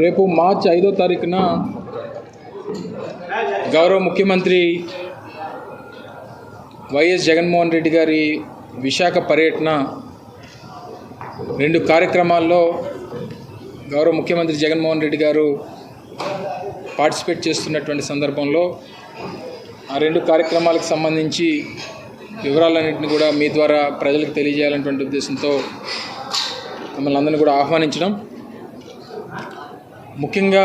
రేపు మార్చి ఐదో తారీఖున గౌరవ ముఖ్యమంత్రి వైఎస్ జగన్మోహన్ రెడ్డి గారి విశాఖ పర్యటన రెండు కార్యక్రమాల్లో గౌరవ ముఖ్యమంత్రి జగన్మోహన్ రెడ్డి గారు పార్టిసిపేట్ చేస్తున్నటువంటి సందర్భంలో ఆ రెండు కార్యక్రమాలకు సంబంధించి వివరాలన్నింటినీ కూడా మీ ద్వారా ప్రజలకు తెలియజేయాలనేటువంటి ఉద్దేశంతో మిమ్మల్ని అందరినీ కూడా ఆహ్వానించడం. ముఖ్యంగా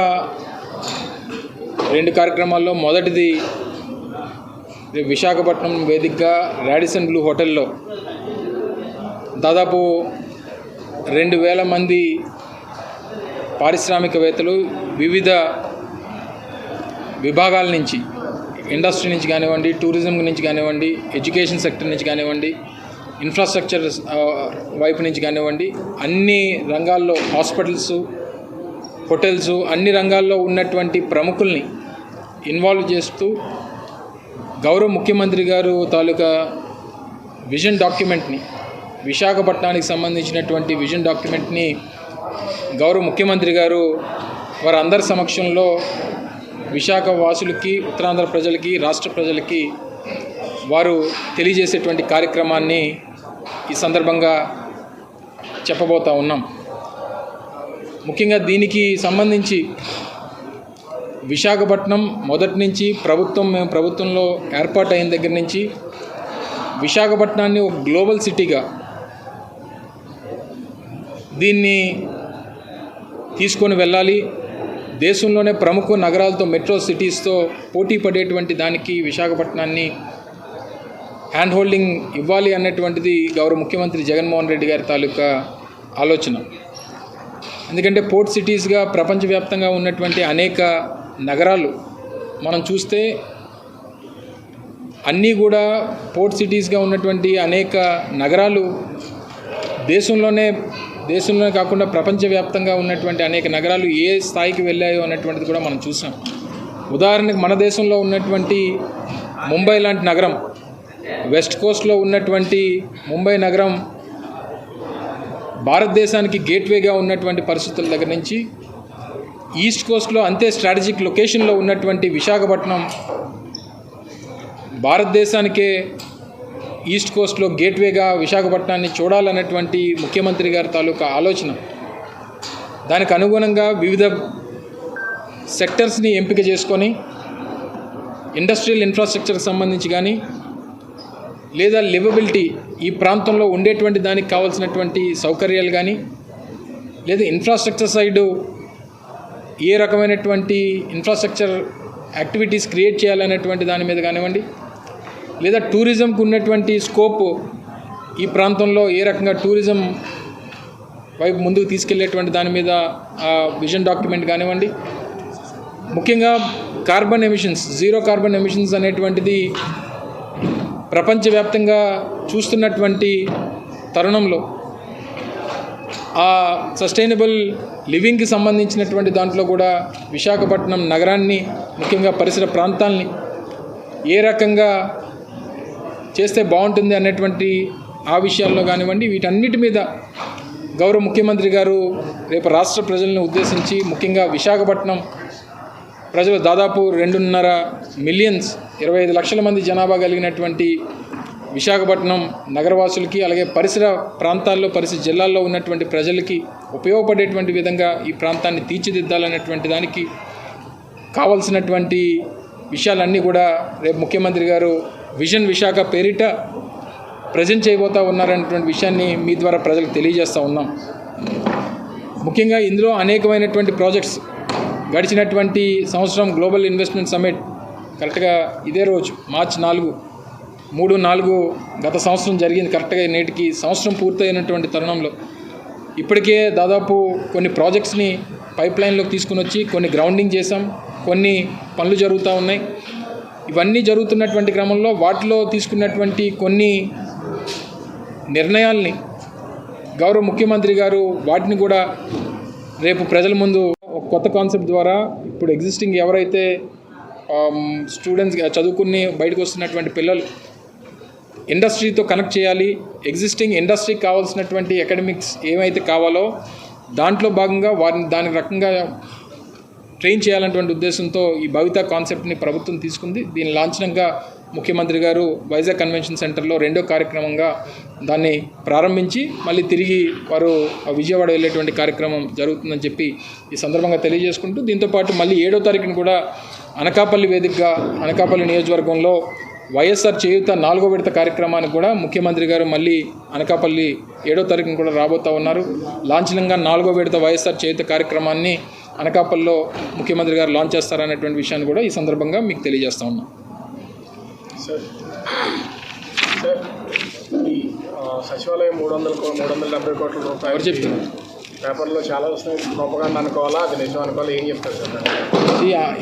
రెండు కార్యక్రమాల్లో మొదటిది విశాఖపట్నం వేదికగా రాడిసన్ బ్లూ హోటల్లో దాదాపు రెండు వేల మంది పారిశ్రామికవేత్తలు వివిధ విభాగాల నుంచి ఇండస్ట్రీ నుంచి కానివ్వండి టూరిజం నుంచి కానివ్వండి ఎడ్యుకేషన్ సెక్టర్ నుంచి కానివ్వండి ఇన్ఫ్రాస్ట్రక్చర్ వైపు నుంచి కానివ్వండి అన్ని రంగాల్లో హాస్పిటల్స్ హోటల్స్ అన్ని రంగాల్లో ఉన్నటువంటి ప్రముఖుల్ని ఇన్వాల్వ్ చేస్తూ గౌరవ ముఖ్యమంత్రి గారు తాలూకా విజన్ డాక్యుమెంట్ని విశాఖపట్నానికి సంబంధించినటువంటి విజన్ డాక్యుమెంట్ని గౌరవ ముఖ్యమంత్రి గారు వారందరి సమక్షంలో విశాఖ వాసులకి ఉత్తరాంధ్ర ప్రజలకి రాష్ట్ర ప్రజలకి వారు తెలియజేసేటువంటి కార్యక్రమాన్ని ఈ సందర్భంగా చెప్పబోతా ఉన్నాం. ముఖ్యంగా దీనికి సంబంధించి విశాఖపట్నం మొదటి నుంచి ప్రభుత్వం మేము ప్రభుత్వంలో ఏర్పాటు అయిన దగ్గర నుంచి విశాఖపట్నాన్ని ఒక గ్లోబల్ సిటీగా దీన్ని తీసుకొని వెళ్ళాలి. దేశంలోనే ప్రముఖ నగరాలతో మెట్రో సిటీస్తో పోటీ పడేటువంటి దానికి విశాఖపట్నాన్ని హ్యాండ్ హోల్డింగ్ ఇవ్వాలి అన్నటువంటిది గౌరవ ముఖ్యమంత్రి జగన్మోహన్ రెడ్డి గారి తాలూకా ఆలోచన. ఎందుకంటే పోర్ట్ సిటీస్గా ప్రపంచవ్యాప్తంగా ఉన్నటువంటి అనేక నగరాలు మనం చూస్తే అన్నీ కూడా పోర్ట్ సిటీస్గా ఉన్నటువంటి అనేక నగరాలు దేశంలోనే దేశంలోనే కాకుండా ప్రపంచవ్యాప్తంగా ఉన్నటువంటి అనేక నగరాలు ఏ స్థాయికి వెళ్ళాయో అన్నటువంటిది కూడా మనం చూసాం. ఉదాహరణకు మన దేశంలో ఉన్నటువంటి ముంబై లాంటి నగరం వెస్ట్ కోస్ట్లో ఉన్నటువంటి ముంబై నగరం భారతదేశానికి గేట్వేగా ఉన్నటువంటి పరిస్థితుల దగ్గర నుంచి ఈస్ట్ కోస్ట్లో అంతే స్ట్రాటజిక్ లొకేషన్లో ఉన్నటువంటి విశాఖపట్నం భారతదేశానికే ఈస్ట్ కోస్ట్లో గేట్వేగా విశాఖపట్నాన్ని చూడాలన్నటువంటి ముఖ్యమంత్రి గారి తాలూకా ఆలోచన. దానికి అనుగుణంగా వివిధ సెక్టర్స్ని ఎంపిక చేసుకొని ఇండస్ట్రియల్ ఇన్ఫ్రాస్ట్రక్చర్కి సంబంధించి కానీ లేదా లివబిలిటీ ఈ ప్రాంతంలో ఉండేటువంటి దానికి కావాల్సినటువంటి సౌకర్యాలు కానీ లేదా ఇన్ఫ్రాస్ట్రక్చర్ సైడు ఏ రకమైనటువంటి ఇన్ఫ్రాస్ట్రక్చర్ యాక్టివిటీస్ క్రియేట్ చేయాలనేటువంటి దాని మీద కానివ్వండి లేదా టూరిజంకు ఉన్నటువంటి స్కోప్ ఈ ప్రాంతంలో ఏ రకంగా టూరిజం వైపు ముందుకు తీసుకెళ్ళేటువంటి దాని మీద ఆ విజన్ డాక్యుమెంట్ కానివ్వండి ముఖ్యంగా carbon emissions zero carbon emissions అనేటువంటిది ప్రపంచవ్యాప్తంగా చూస్తున్నటువంటి తరుణంలో ఆ సస్టైనబుల్ లివింగ్కి సంబంధించినటువంటి దాంట్లో కూడా విశాఖపట్నం నగరాన్ని ముఖ్యంగా పరిసర ప్రాంతాల్ని ఏ రకంగా చేస్తే బాగుంటుంది అనేటువంటి ఆ విషయాల్లో కానివ్వండి వీటన్నిటి మీద గౌరవ ముఖ్యమంత్రి గారు రేపు రాష్ట్ర ప్రజలను ఉద్దేశించి ముఖ్యంగా విశాఖపట్నం ప్రజలు దాదాపు రెండున్నర మిలియన్స్ ఇరవై ఐదు లక్షల మంది జనాభా కలిగినటువంటి విశాఖపట్నం నగరవాసులకి అలాగే పరిసర ప్రాంతాల్లో పరిసర జిల్లాల్లో ఉన్నటువంటి ప్రజలకి ఉపయోగపడేటువంటి విధంగా ఈ ప్రాంతాన్ని తీర్చిదిద్దాలనేటువంటి దానికి కావలసినటువంటి విషయాలన్నీ కూడా రేపు ముఖ్యమంత్రి గారు విజన్ విశాఖ పేరిట ప్రజెంట్ చేయబోతా ఉన్నారనేటువంటి విషయాన్ని మీ ద్వారా ప్రజలకు తెలియజేస్తూ ఉన్నాం. ముఖ్యంగా ఇందులో అనేకమైనటువంటి ప్రాజెక్ట్స్ గడిచినటువంటి సంవత్సరం గ్లోబల్ ఇన్వెస్ట్మెంట్ సమ్మిట్ కరెక్ట్గా ఇదే రోజు మార్చి నాలుగు మూడు నాలుగు గత సంవత్సరం జరిగింది కరెక్ట్గా నేటికి సంవత్సరం పూర్తయినటువంటి తరుణంలో. ఇప్పటికే దాదాపు కొన్ని ప్రాజెక్ట్స్ని పైప్ లైన్లోకి తీసుకుని వచ్చి కొన్ని గ్రౌండింగ్ చేసాం కొన్ని పనులు జరుగుతూ ఉన్నాయి. ఇవన్నీ జరుగుతున్నటువంటి క్రమంలో వాటిలో తీసుకున్నటువంటి కొన్ని నిర్ణయాల్ని గౌరవ ముఖ్యమంత్రి గారు వాటిని కూడా రేపు ప్రజల ముందు కొత్త కాన్సెప్ట్ ద్వారా ఇప్పుడు ఎగ్జిస్టింగ్ ఎవరైతే um, స్టూడెంట్స్ చదువుకుని బయటకు వస్తున్నటువంటి పిల్లలు ఇండస్ట్రీతో కనెక్ట్ చేయాలి ఎగ్జిస్టింగ్ ఇండస్ట్రీకి కావాల్సినటువంటి అకాడమిక్స్ ఏమైతే కావాలో దాంట్లో భాగంగా వారిని దాని రకంగా ట్రైన్ చేయాలన్నటువంటి ఉద్దేశంతో ఈ భవిత కాన్సెప్ట్ని ప్రభుత్వం తీసుకుంది. దీని లాంఛనంగా ముఖ్యమంత్రి గారు వైజాగ్ కన్వెన్షన్ సెంటర్లో రెండో కార్యక్రమంగా దాన్ని ప్రారంభించి మళ్ళీ తిరిగి వారు విజయవాడ వెళ్ళేటువంటి కార్యక్రమం జరుగుతుందని చెప్పి ఈ సందర్భంగా తెలియజేసుకుంటూ దీంతోపాటు మళ్ళీ ఏడో తారీఖున కూడా అనకాపల్లి వేదికగా అనకాపల్లి నియోజకవర్గంలో వైఎస్ఆర్ చేయుత నాలుగో విడత కార్యక్రమానికి కూడా ముఖ్యమంత్రి గారు మళ్ళీ అనకాపల్లి ఏడో తారీఖున కూడా రాబోతూ ఉన్నారు. లాంఛనంగా నాలుగో విడత వైఎస్ఆర్ చేయుత కార్యక్రమాన్ని అనకాపల్లిలో ముఖ్యమంత్రి గారు లాంచ్ చేస్తారనేటువంటి విషయాన్ని కూడా ఈ సందర్భంగా మీకు తెలియజేస్తా ఉన్నాం. సార్ సార్ ఈ సచివాలయం మూడు వందల మూడు వందల డెబ్బై కోట్ల ఎవరు రూపాయలు చెప్తున్నారు? పేపర్లో చాలా వస్తున్నాయి. ప్రోపగాండ అనుకోవాలా? అది నిజం అనుకోవాలా? ఏం చెప్తారు సార్?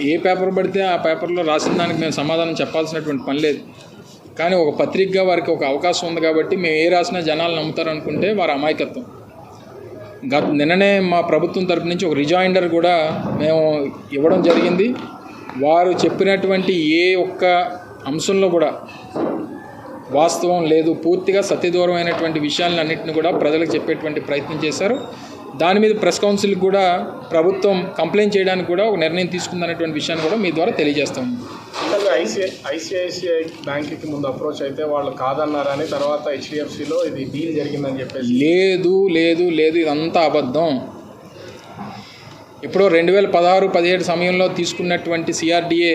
ఏ పేపర్ పడితే ఆ పేపర్లో రాసిన దానికి మేము సమాధానం చెప్పాల్సినటువంటి పని లేదు. కానీ ఒక పత్రికగా వారికి ఒక అవకాశం ఉంది కాబట్టి మేము ఏ రాసినా జనాలు నమ్ముతారు అనుకుంటే వారి అమాయకత్వం. గత నిన్ననే మా ప్రభుత్వం తరపు నుంచి ఒక రిజాయిండర్ కూడా మేము ఇవ్వడం జరిగింది. వారు చెప్పినటువంటి ఏ ఒక్క అంశంలో కూడా వాస్తవం లేదు. పూర్తిగా సత్యదూరమైనటువంటి విషయాలను అన్నింటిని కూడా ప్రజలకు చెప్పేటువంటి ప్రయత్నం చేశారు. దాని మీద ప్రెస్ కౌన్సిల్కి కూడా ప్రభుత్వం కంప్లైంట్ చేయడానికి కూడా ఒక నిర్ణయం తీసుకుందనేటువంటి విషయాన్ని కూడా మీ ద్వారా తెలియజేస్తాం. ఐసిఐసిఐ బ్యాంక్కి ముందు అప్రోచ్ అయితే వాళ్ళు కాదన్నారని తర్వాత హెచ్డిఎఫ్సిలో ఇది డీల్ జరిగిందని చెప్పేసి. లేదు లేదు లేదు ఇదంతా అబద్ధం. ఇప్పుడు రెండు వేల పదహారు పదిహేడు సమయంలో తీసుకున్నటువంటి సిఆర్డిఏ